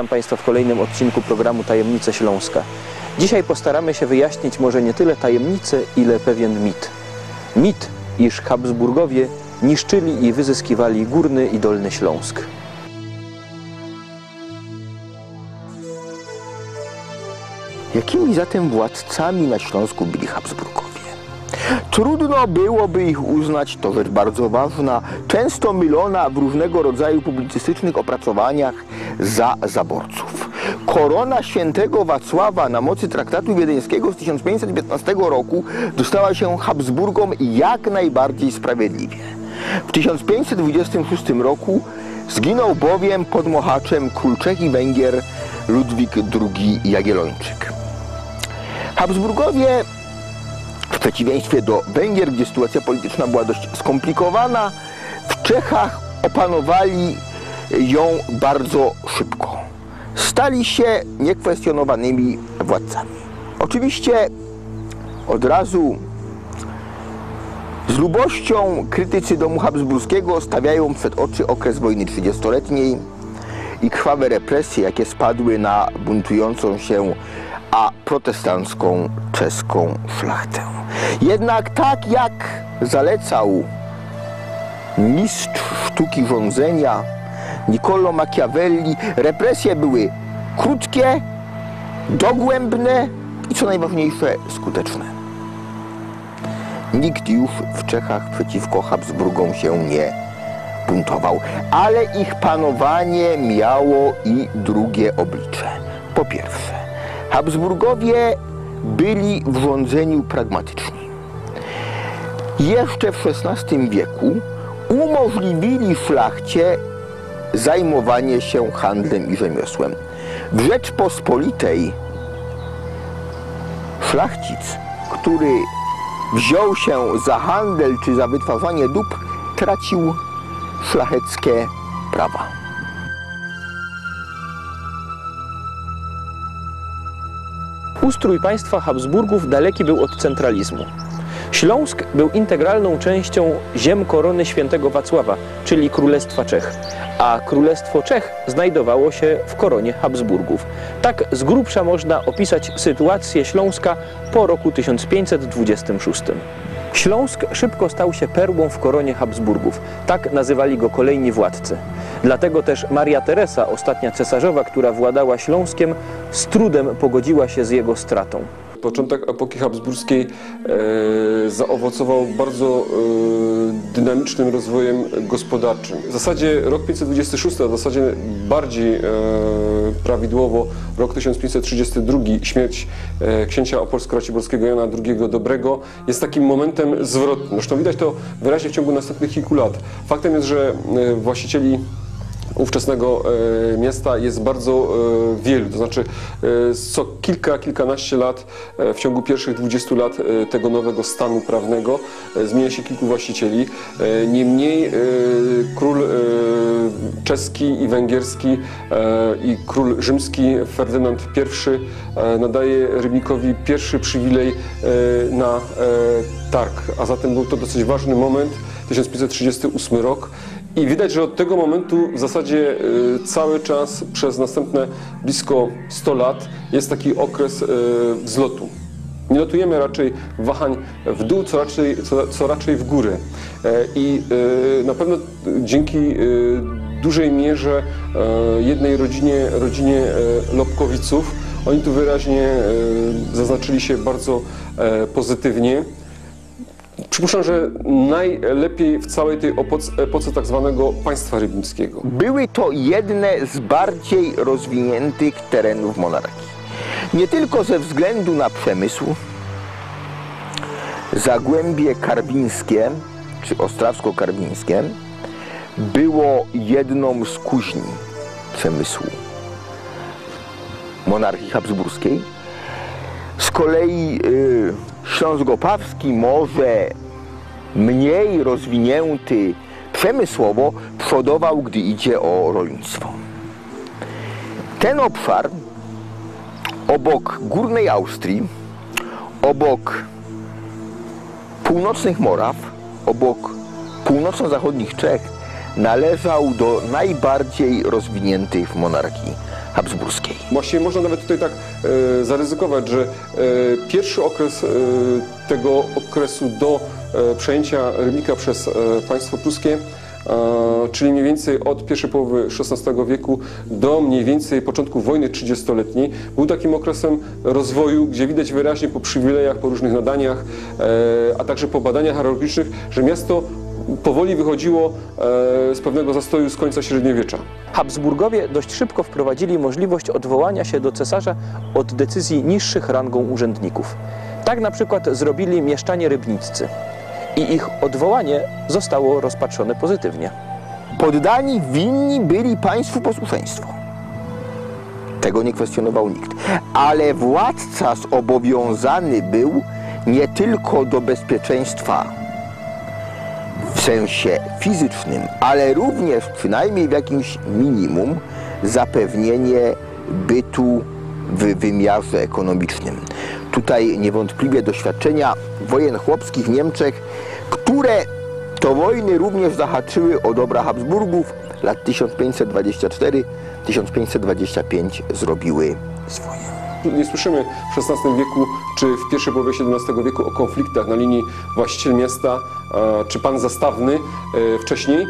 Witam Państwa w kolejnym odcinku programu Tajemnice Śląska. Dzisiaj postaramy się wyjaśnić może nie tyle tajemnicę, ile pewien mit. Mit, iż Habsburgowie niszczyli i wyzyskiwali Górny i Dolny Śląsk. Jakimi zatem władcami na Śląsku byli Habsburgowie? Trudno byłoby ich uznać, to rzecz bardzo ważna, często mylona w różnego rodzaju publicystycznych opracowaniach za zaborców. Korona świętego Wacława na mocy traktatu wiedeńskiego z 1515 roku dostała się Habsburgom jak najbardziej sprawiedliwie. W 1526 roku zginął bowiem pod Mohaczem król Czech i Węgier Ludwik II Jagiellończyk. Habsburgowie w przeciwieństwie do Węgier, gdzie sytuacja polityczna była dość skomplikowana, w Czechach opanowali ją bardzo szybko. Stali się niekwestionowanymi władcami. Oczywiście od razu z lubością krytycy domu habsburskiego stawiają przed oczy okres wojny 30-letniej i krwawe represje, jakie spadły na buntującą się a protestancką czeską szlachtę. Jednak tak jak zalecał mistrz sztuki rządzenia Niccolo Machiavelli, represje były krótkie, dogłębne i co najważniejsze skuteczne. Nikt już w Czechach przeciwko Habsburgom się nie buntował, ale ich panowanie miało i drugie oblicze. Po pierwsze, Habsburgowie byli w rządzeniu pragmatyczni. Jeszcze w XVI wieku umożliwili szlachcie zajmowanie się handlem i rzemiosłem. W Rzeczpospolitej szlachcic, który wziął się za handel czy za wytwarzanie dóbr, tracił szlacheckie prawa. Ustrój państwa Habsburgów daleki był od centralizmu. Śląsk był integralną częścią ziem korony świętego Wacława, czyli Królestwa Czech, a Królestwo Czech znajdowało się w koronie Habsburgów. Tak z grubsza można opisać sytuację Śląska po roku 1526. Śląsk szybko stał się perłą w koronie Habsburgów. Tak nazywali go kolejni władcy. Dlatego też Maria Teresa, ostatnia cesarzowa, która władała Śląskiem, z trudem pogodziła się z jego stratą. Początek epoki habsburskiej e, zaowocował bardzo e, dynamicznym rozwojem gospodarczym. W zasadzie rok 526, a w zasadzie bardziej e, prawidłowo rok 1532, śmierć księcia opolsko-raciborskiego Jana II Dobrego jest takim momentem zwrotnym. Zresztą widać to wyraźnie w ciągu następnych kilku lat. Faktem jest, że właścicieli ówczesnego e, miasta jest bardzo e, wielu, to znaczy e, co kilka, kilkanaście lat w ciągu pierwszych 20 lat tego nowego stanu prawnego zmienia się kilku właścicieli. Niemniej król czeski i węgierski i król rzymski Ferdynand I nadaje Rybnikowi pierwszy przywilej na targ, a zatem był to dosyć ważny moment, 1538 rok. I widać, że od tego momentu w zasadzie y, cały czas przez następne blisko 100 lat jest taki okres y, wzlotu. Nie notujemy raczej wahań w dół, co raczej, co, co raczej w górę. E, I na pewno dzięki dużej mierze e, jednej rodzinie, rodzinie e, Lobkowiców, oni tu wyraźnie e, zaznaczyli się bardzo e, pozytywnie. Przypuszczam, że najlepiej w całej tej epoce, tak zwanego państwa rybnickiego. Były to jedne z bardziej rozwiniętych terenów monarchii. Nie tylko ze względu na przemysł, Zagłębie Karwińskie, czy Ostrawsko-Karwińskie, było jedną z kuźni przemysłu monarchii habsburskiej. Z kolei y, Śląsk-Opawski może mniej rozwinięty przemysłowo przodował, gdy idzie o rolnictwo. Ten obszar obok Górnej Austrii, obok północnych Moraw, obok północno-zachodnich Czech należał do najbardziej rozwiniętych monarchii habsburskiej. Właściwie można nawet tutaj tak e, zaryzykować, że e, pierwszy okres e, tego okresu do e, przejęcia Rybnika przez e, państwo pruskie, e, czyli mniej więcej od pierwszej połowy XVI wieku do mniej więcej początku wojny 30-letniej, był takim okresem rozwoju, gdzie widać wyraźnie po przywilejach, po różnych nadaniach, a także po badaniach archeologicznych, że miasto powoli wychodziło e, z pewnego zastoju z końca średniowiecza. Habsburgowie dość szybko wprowadzili możliwość odwołania się do cesarza od decyzji niższych rangą urzędników. Tak na przykład zrobili mieszczanie rybniccy. I ich odwołanie zostało rozpatrzone pozytywnie. Poddani winni byli państwu posłuszeństwo. Tego nie kwestionował nikt. Ale władca zobowiązany był nie tylko do bezpieczeństwa w sensie fizycznym, ale również przynajmniej w jakimś minimum zapewnienie bytu w wymiarze ekonomicznym. Tutaj niewątpliwie doświadczenia wojen chłopskich w Niemczech, które to wojny również zahaczyły o dobra Habsburgów, lat 1524-1525 zrobiły swoje. Nie słyszymy w XVI wieku czy w pierwszej połowie XVII wieku o konfliktach na linii właściciel miasta czy pan zastawny e, wcześniej e,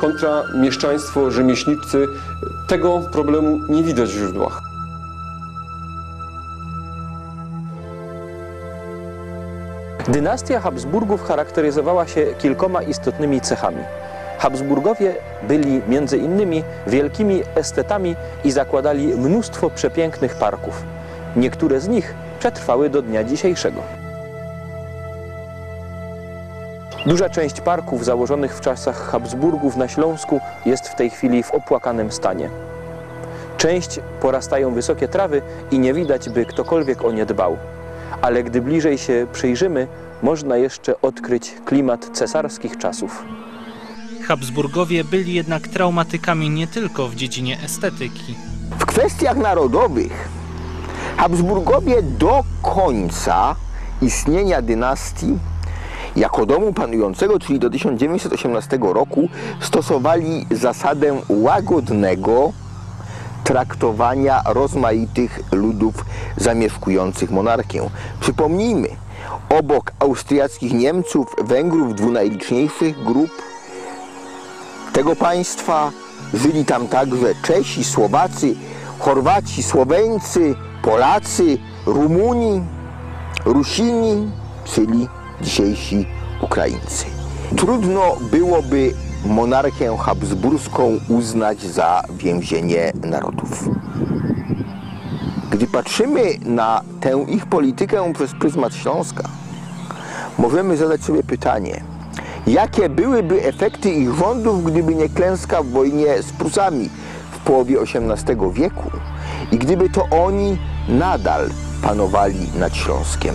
kontra mieszczaństwo, rzemieślnicy. Tego problemu nie widać w źródłach. Dynastia Habsburgów charakteryzowała się kilkoma istotnymi cechami. Habsburgowie byli między innymi wielkimi estetami i zakładali mnóstwo przepięknych parków. Niektóre z nich przetrwały do dnia dzisiejszego. Duża część parków założonych w czasach Habsburgów na Śląsku jest w tej chwili w opłakanym stanie. Część porastają wysokie trawy i nie widać, by ktokolwiek o nie dbał. Ale gdy bliżej się przyjrzymy, można jeszcze odkryć klimat cesarskich czasów. Habsburgowie byli jednak traumatykami nie tylko w dziedzinie estetyki. W kwestiach narodowych Habsburgowie do końca istnienia dynastii jako domu panującego, czyli do 1918 roku, stosowali zasadę łagodnego traktowania rozmaitych ludów zamieszkujących monarchię. Przypomnijmy, obok austriackich Niemców, Węgrów, dwu najliczniejszych grup tego państwa żyli tam także Czesi, Słowacy, Chorwaci, Słoweńcy, Polacy, Rumuni, Rusini, czyli dzisiejsi Ukraińcy. Trudno byłoby monarchię habsburską uznać za więzienie narodów. Gdy patrzymy na tę ich politykę przez pryzmat Śląska, możemy zadać sobie pytanie, jakie byłyby efekty ich rządów, gdyby nie klęska w wojnie z Prusami w połowie XVIII wieku i gdyby to oni nadal panowali nad Śląskiem.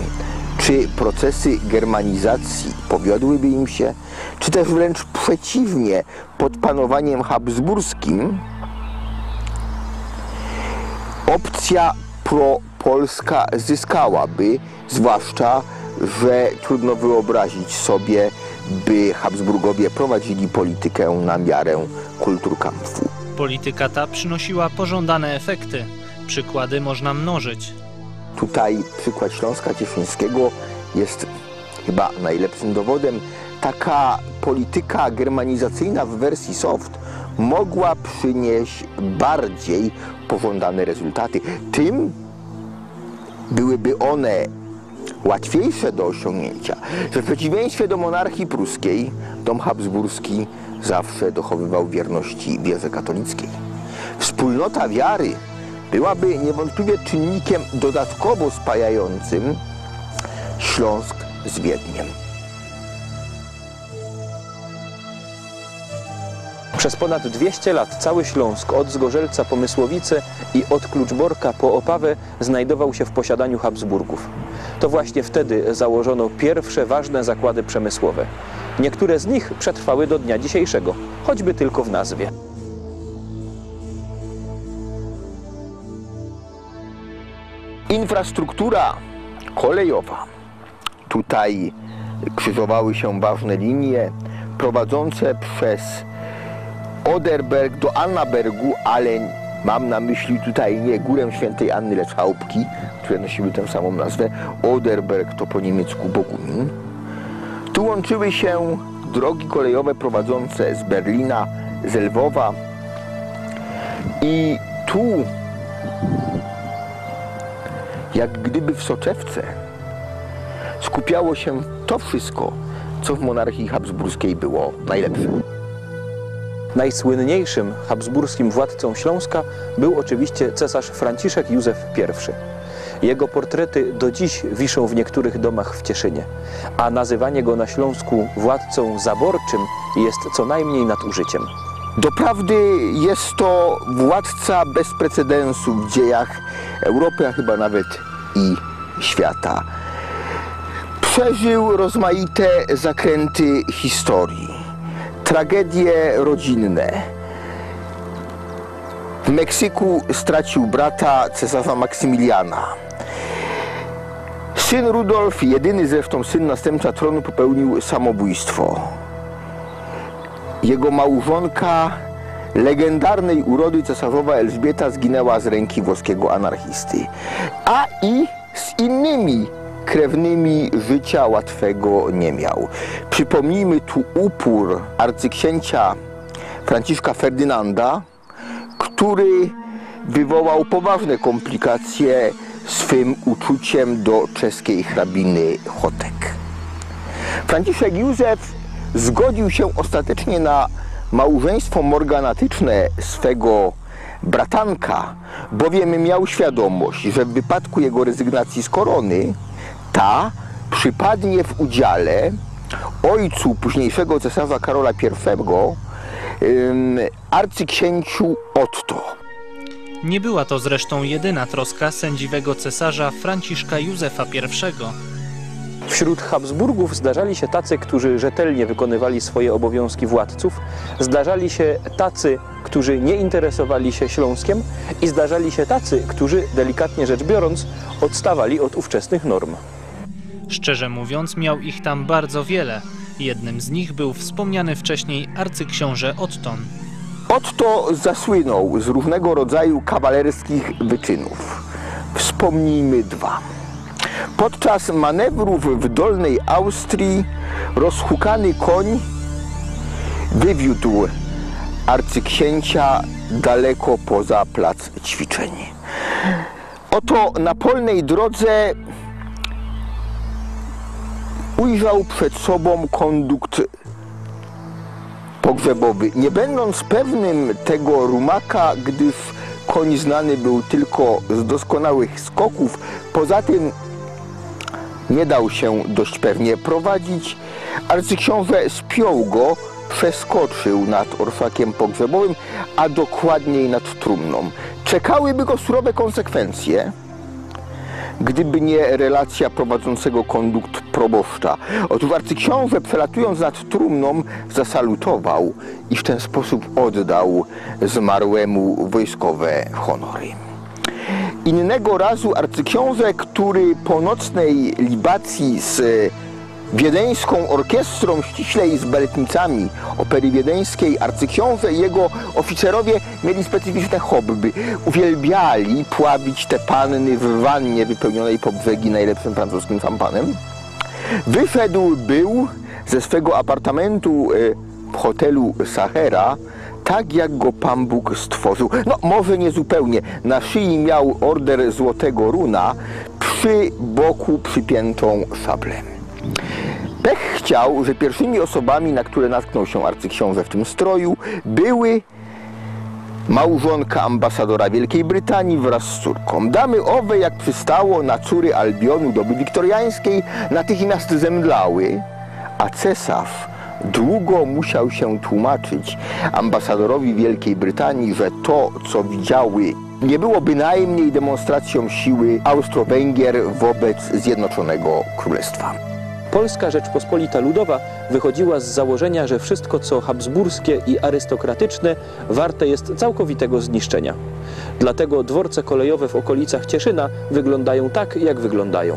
Czy procesy germanizacji powiodłyby im się, czy też wręcz przeciwnie, pod panowaniem habsburskim opcja propolska zyskałaby, zwłaszcza, że trudno wyobrazić sobie, by Habsburgowie prowadzili politykę na miarę kulturkampfu. Polityka ta przynosiła pożądane efekty. Przykłady można mnożyć. Tutaj przykład Śląska Cieszyńskiego jest chyba najlepszym dowodem. Taka polityka germanizacyjna w wersji soft mogła przynieść bardziej pożądane rezultaty. Tym byłyby one łatwiejsze do osiągnięcia, że w przeciwieństwie do monarchii pruskiej, dom habsburski zawsze dochowywał wierności wierze katolickiej. Wspólnota wiary byłaby niewątpliwie czynnikiem dodatkowo spajającym Śląsk z Wiedniem. Przez ponad 200 lat cały Śląsk od Zgorzelca po Mysłowice i od Kluczborka po Opawę znajdował się w posiadaniu Habsburgów. To właśnie wtedy założono pierwsze ważne zakłady przemysłowe. Niektóre z nich przetrwały do dnia dzisiejszego, choćby tylko w nazwie. Infrastruktura kolejowa. Tutaj krzyżowały się ważne linie prowadzące przez Oderberg do Annabergu, ale Mam na myśli tutaj nie górę świętej Anny, lecz chałupki, które nosiły tę samą nazwę. Oderberg to po niemiecku Bogumin. Tu łączyły się drogi kolejowe prowadzące z Berlina, z Lwowa i tu, jak gdyby w soczewce, skupiało się to wszystko, co w monarchii habsburskiej było najlepsze. Najsłynniejszym habsburskim władcą Śląska był oczywiście cesarz Franciszek Józef I. Jego portrety do dziś wiszą w niektórych domach w Cieszynie, a nazywanie go na Śląsku władcą zaborczym jest co najmniej nadużyciem. Doprawdy jest to władca bez precedensu w dziejach Europy, a chyba nawet i świata. Przeżył rozmaite zakręty historii, tragedie rodzinne. W Meksyku stracił brata cesarza Maksymiliana. Syn Rudolf, jedyny zresztą syn następca tronu, popełnił samobójstwo. Jego małżonka legendarnej urody cesarzowa Elżbieta zginęła z ręki włoskiego anarchisty. A i z innymi krewnymi życia łatwego nie miał. Przypomnijmy tu upór arcyksięcia Franciszka Ferdynanda, który wywołał poważne komplikacje swym uczuciem do czeskiej hrabiny Chotek. Franciszek Józef zgodził się ostatecznie na małżeństwo morganatyczne swego bratanka, bowiem miał świadomość, że w wypadku jego rezygnacji z korony ta przypadnie w udziale ojcu późniejszego cesarza Karola I, arcyksięciu Otto. Nie była to zresztą jedyna troska sędziwego cesarza Franciszka Józefa I. Wśród Habsburgów zdarzali się tacy, którzy rzetelnie wykonywali swoje obowiązki władców, zdarzali się tacy, którzy nie interesowali się Śląskiem i zdarzali się tacy, którzy, delikatnie rzecz biorąc, odstawali od ówczesnych norm. Szczerze mówiąc, miał ich tam bardzo wiele. Jednym z nich był wspomniany wcześniej arcyksiąże Otton. Otto zasłynął z różnego rodzaju kawalerskich wyczynów. Wspomnijmy dwa. Podczas manewrów w Dolnej Austrii rozhukany koń wywiódł arcyksięcia daleko poza plac ćwiczeń. Oto na polnej drodze ujrzał przed sobą kondukt pogrzebowy. Nie będąc pewnym tego rumaka, gdyż koń znany był tylko z doskonałych skoków, poza tym nie dał się dość pewnie prowadzić, arcyksiąże spiął go, przeskoczył nad orszakiem pogrzebowym, a dokładniej nad trumną. Czekałyby go surowe konsekwencje, gdyby nie relacja prowadzącego kondukt proboszcza. Otóż arcyksiąże przelatując nad trumną zasalutował i w ten sposób oddał zmarłemu wojskowe honory. Innego razu arcyksiąże, który po nocnej libacji z wiedeńską orkiestrą, ściślej z baletnicami opery wiedeńskiej, arcyksiąże i jego oficerowie mieli specyficzne hobby. Uwielbiali pławić te panny w wannie wypełnionej po brzegi najlepszym francuskim szampanem. Wyszedł był ze swego apartamentu e, w hotelu Sahera, tak jak go Pan Bóg stworzył. No może nie zupełnie. Na szyi miał order Złotego Runa, przy boku przypiętą szablę. Pech chciał, że pierwszymi osobami, na które natknął się arcyksiąże w tym stroju, były małżonka ambasadora Wielkiej Brytanii wraz z córką. Damy owe, jak przystało na córy Albionu doby wiktoriańskiej, natychmiast zemdlały, a cesarz długo musiał się tłumaczyć ambasadorowi Wielkiej Brytanii, że to, co widziały, nie było bynajmniej demonstracją siły Austro-Węgier wobec Zjednoczonego Królestwa. Polska Rzeczpospolita Ludowa wychodziła z założenia, że wszystko co habsburskie i arystokratyczne warte jest całkowitego zniszczenia. Dlatego dworce kolejowe w okolicach Cieszyna wyglądają tak, jak wyglądają.